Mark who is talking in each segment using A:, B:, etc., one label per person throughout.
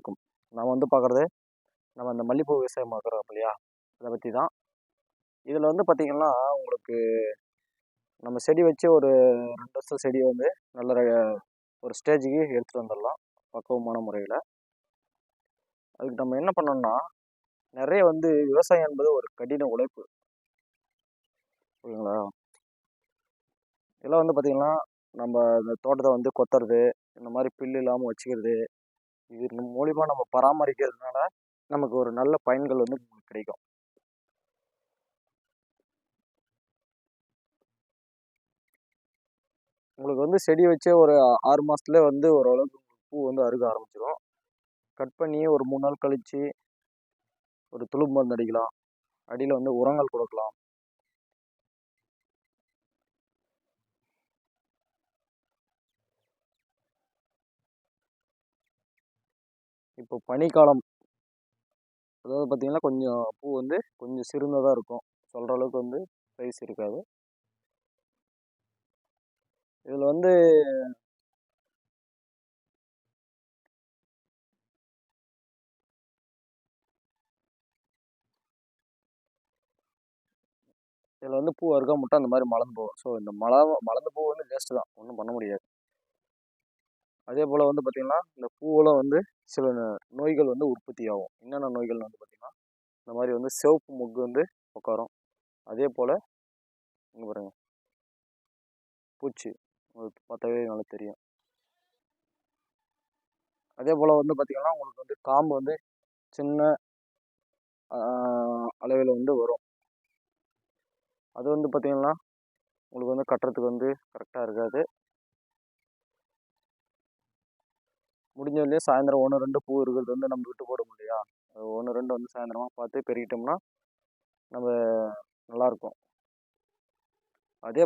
A: இருக்கும். நான் வந்து பார்க்குறது நம்ம இந்த மல்லிகைப்பூ விவசாயம் பார்க்குறோம் இல்லையா? அதை பற்றி தான் இதில் வந்து பார்த்திங்கன்னா உங்களுக்கு நம்ம செடி வச்சு ஒரு ரெண்டு வருஷம் செடி வந்து நல்ல ஒரு ஸ்டேஜுக்கு எடுத்துகிட்டு வந்துடலாம் பக்குவமான முறையில். அதுக்கு நம்ம என்ன பண்ணோம்னா நிறைய வந்து விவசாயம் என்பது ஒரு கடின உழைப்பு. ஓகேங்களா இதெல்லாம் வந்து பார்த்திங்கன்னா நம்ம இந்த தோட்டத்தை வந்து கொத்துறது இந்த மாதிரி புல்லு இல்லாமல் வச்சுக்கிறது இது மூலிமா நம்ம பராமரிக்கிறதுனால நமக்கு ஒரு நல்ல பயன்கள் வந்து கிடைக்கும். உங்களுக்கு வந்து செடி வச்சே ஒரு ஆறு மாதத்துல வந்து ஓரளவுக்கு உங்களுக்கு பூ வந்து அருக ஆரம்பிச்சிடும் கட் பண்ணி ஒரு மூணு நாள் கழித்து ஒரு துளும்பு மருந்து அடிக்கலாம். அடியில் வந்து உரங்கள் கொடுக்கலாம். இப்போ பனிக்காலம் அதாவது பார்த்திங்கன்னா கொஞ்சம் பூ வந்து கொஞ்சம் சிறுந்ததாக இருக்கும். சொல்கிற அளவுக்கு வந்து சைஸ் இருக்காது. இதில் வந்து இதில் வந்து பூ அறுக்க மட்டும் அந்த மாதிரி மலர்ந்து போகும். ஸோ இந்த மல மலர்ந்த பூ வந்து வேஸ்ட்டு தான். ஒன்றும் பண்ண முடியாது. அதே போல் வந்து பார்த்திங்கன்னா இந்த பூவில் வந்து சில நோய்கள் வந்து உற்பத்தி ஆகும் என்னென்ன நோய்கள் வந்து பார்த்திங்கன்னா இந்த மாதிரி வந்து சிவப்பு முக்கு வந்து உட்காரும் அதே போல் இங்கே பாருங்கள் பூச்சி உங்களுக்கு பார்த்தாவே நல்லா தெரியும். அதே போல் வந்து பார்த்திங்கன்னா உங்களுக்கு வந்து காம்பு வந்து சின்ன அளவில் வந்து வரும். அது வந்து பார்த்திங்கன்னா உங்களுக்கு வந்து கட்டுறதுக்கு வந்து கரெக்டாக இருக்காது. முடிஞ்ச வரையும் சாயந்தரம் ஒன்று ரெண்டு பூ இருக்கிறது வந்து நம்ம விட்டு போட முடியா ஒன்று ரெண்டு வந்து சாயந்தரமாக பார்த்து பெருகிட்டோம்னா நம்ம நல்லாயிருக்கும். அதே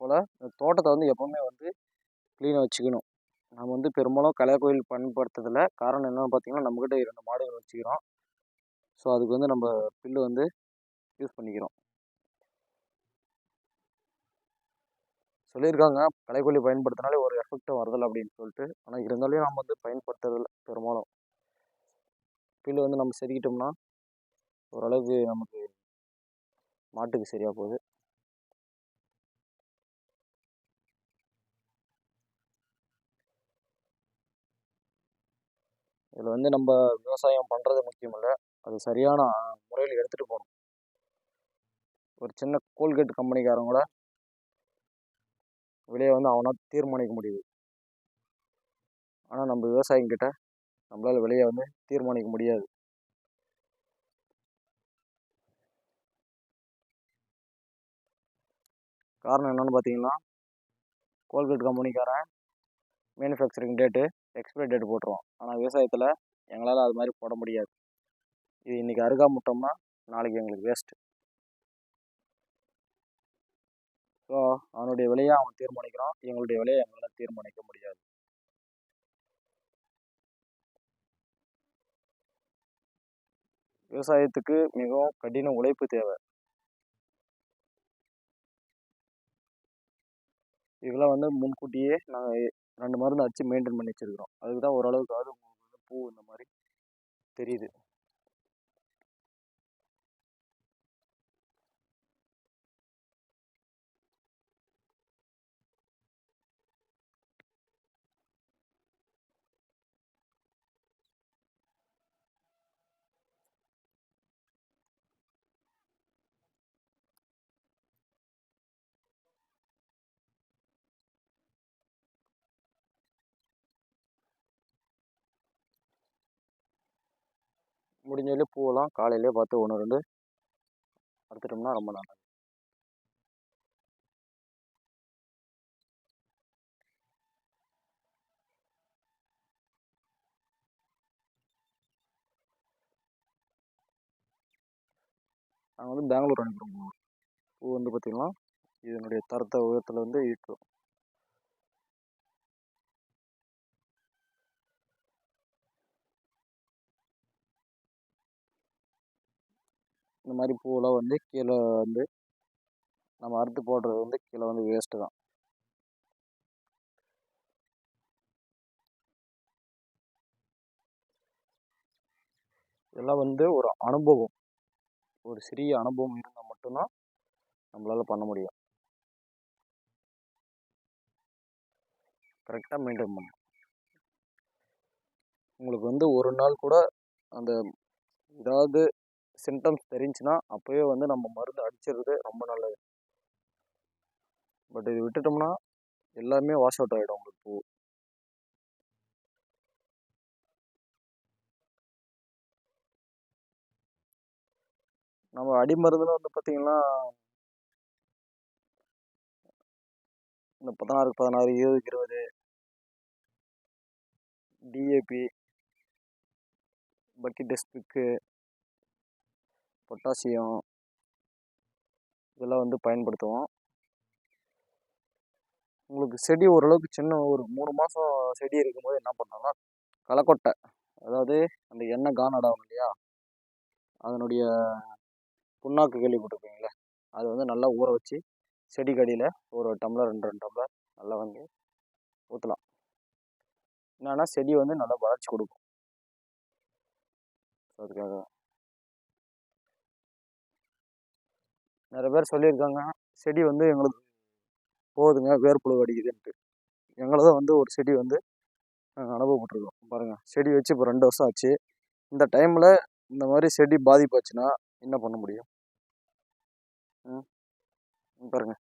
A: போல் தோட்டத்தை வந்து எப்போவுமே வந்து க்ளீனாக வச்சுக்கணும். நம்ம வந்து பெரும்பாலும் கலை கோயில் பயன்படுத்துறதில் காரணம் என்னென்னு பார்த்தீங்கன்னா நம்மக்கிட்ட இரண்டு மாடுகள் வச்சுக்கிறோம். ஸோ அதுக்கு வந்து நம்ம புல்லு வந்து யூஸ் பண்ணிக்கிறோம். சொல்லியிருக்காங்க. கலைக்கொல்லி பயன்படுத்தினாலே ஒரு எஃபெக்டும் வரதில்லை அப்படின்னு சொல்லிட்டு. ஆனால் இருந்தாலும் நம்ம வந்து பயன்படுத்துறதில்ல பெரும்பாலும் புல்லு வந்து நம்ம செதுக்கிட்டோம்னா ஓரளவுக்கு நமக்கு மாட்டுக்கு சரியாக போகுது. இதில் வந்து நம்ம விவசாயம் பண்ணுறது முக்கியம் இல்லை. அது சரியான முறையில் எடுத்துகிட்டு போகணும். ஒரு சின்ன கோல்கேட் கம்பெனிக்காரன் கூட விலையை வந்து அவனால் தீர்மானிக்க முடியுது. ஆனால் நம்ம விவசாயிங்கிட்ட நம்மளால் விலையை வந்து தீர்மானிக்க முடியாது. காரணம் என்னென்னு பார்த்தீங்கன்னா கோல்கேட் கம்பெனிக்காரன் மேனுஃபேக்சரிங் டேட்டு எக்ஸ்பைரி டேட் போட்டுருவோம் ஆனால் விவசாயத்தில் எங்களால் அது மாதிரி போட முடியாது. இது இன்றைக்கி அருகாமட்டோம்னா நாளைக்கு எங்களுக்கு வேஸ்ட்டு ஸோ அவனுடைய விலையை அவன் தீர்மானிக்கிறான். எங்களுடைய விலையை எங்களால் தீர்மானிக்க முடியாது. விவசாயத்துக்கு மிகவும் கடின உழைப்பு தேவை. இதெல்லாம் வந்து முன்கூட்டியே நாங்கள் ரெண்டு மருந்து அடித்து மெயின்டைன் பண்ணி வச்சுருக்கிறோம். அதுக்கு தான் ஓரளவுக்காவது பூ இந்த மாதிரி தெரியுது. முடிஞ்ச வரையும் பூவெல்லாம் காலையிலே பார்த்து ஒன்று ரெண்டு அறுத்துட்டோம்னா ரொம்ப நல்லது. நாங்கள் வந்து பெங்களூர் அனுப்புகிறோம் பூ பூ வந்து பார்த்திங்கன்னா இதனுடைய தரத்தை உயரத்தில் வந்து ஈட்டும் இந்த மாதிரி பூவெல்லாம் வந்து கீழே வந்து நம்ம அறுத்து போடுறது வந்து கீழே வந்து வேஸ்ட்டு தான். இதெல்லாம் வந்து ஒரு அனுபவம். ஒரு சிறிய அனுபவம் இருந்தால் மட்டும்தான் நம்மளால் பண்ண முடியும். கரெக்டாக மெயின்டைன் பண்ணும் உங்களுக்கு வந்து ஒரு நாள் கூட அந்த ஏதாவது சிம்டம்ஸ் தெரிஞ்சுன்னா அப்போயே வந்து நம்ம மருந்து அடிச்சிடுறது ரொம்ப நல்லது. பட் இது விட்டுட்டோம்னா எல்லாமே வாஷ் அவுட் ஆகிடும் உங்களுக்கு பூ. நம்ம அடி வந்து பார்த்திங்கன்னா இந்த பதினாறுக்கு பதினாறு இருபதுக்கு இருபது டிஏபி பக்கெட் டெஸ்பிக்கு பொட்டாசியம் இதெல்லாம் வந்து பயன்படுத்துவோம். உங்களுக்கு செடி ஓரளவுக்கு சின்ன ஒரு மூணு மாதம் செடி இருக்கும்போது என்ன பண்ணோம்னா களைக்கொட்டை அதாவது அந்த எண்ணெய் கானடாகும் இல்லையா? அதனுடைய புண்ணாக்கு கேள்விப்பட்டிருப்பீங்களே அது வந்து நல்லா ஊற வச்சு செடி கடியில் ஒரு டம்ளர் ரெண்டு ரெண்டு டம்ளர் நல்லா வந்து ஊற்றலாம் என்னென்னா செடி வந்து நல்லா வளர்ச்சி கொடுக்கும். அதுக்காக நிறைய பேர் சொல்லியிருக்காங்க. செடி வந்து எங்களுக்கு போகுதுங்க வேர்ப்புழு அடிக்குதுன்ட்டு. தான் வந்து ஒரு செடி வந்து நாங்கள் அனுபவப்பட்டிருக்கோம். பாருங்கள் செடி வச்சு இப்போ ரெண்டு வருஷம் ஆச்சு. இந்த டைமில் இந்த மாதிரி செடி பாதிப்பாச்சுன்னா என்ன பண்ண முடியும்? ம் பாருங்கள்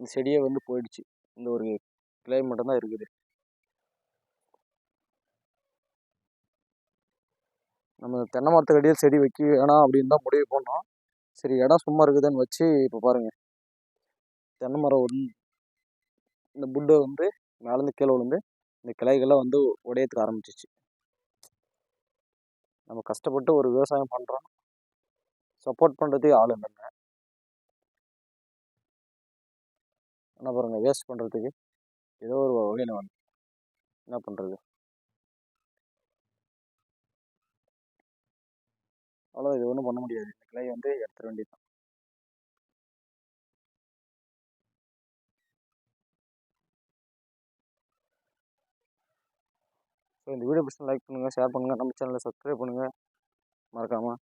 A: இந்த செடியே வந்து போயிடுச்சு. இந்த ஒரு கிளை தான் இருக்குது. நம்ம தென்னை மரத்துக்கடியில் செடி வைக்க வேணாம் அப்படின்னு தான் முடிவு பண்ணோம். சரி இடம் சும்மா இருக்குதுன்னு வச்சு இப்போ பாருங்கள் தென்னை மரம் ஒன்று இந்த புட்டை வந்து மேலேருந்து கீழே விழுந்து இந்த கிளைகள்லாம் வந்து உடையத்துக்கு ஆரம்பிச்சிச்சு. நம்ம கஷ்டப்பட்டு ஒரு விவசாயம் பண்ணுறோம் சப்போர்ட் பண்ணுறதுக்கு ஆள் இல்லைங்க என்ன பாருங்கள் வேஸ்ட் பண்ணுறதுக்கு ஏதோ ஒரு வகையில் வந்து என்ன பண்ணுறது அவ்வளோ இது ஒன்றும் பண்ண முடியாது. இந்த கிளை வந்து எடுத்துட வேண்டியது ஸோ இந்த வீடியோ பிடிச்சி லைக் பண்ணுங்கள் ஷேர் பண்ணுங்கள் நம்ம சேனலை சப்ஸ்கிரைப் பண்ணுங்கள் மறக்காமல்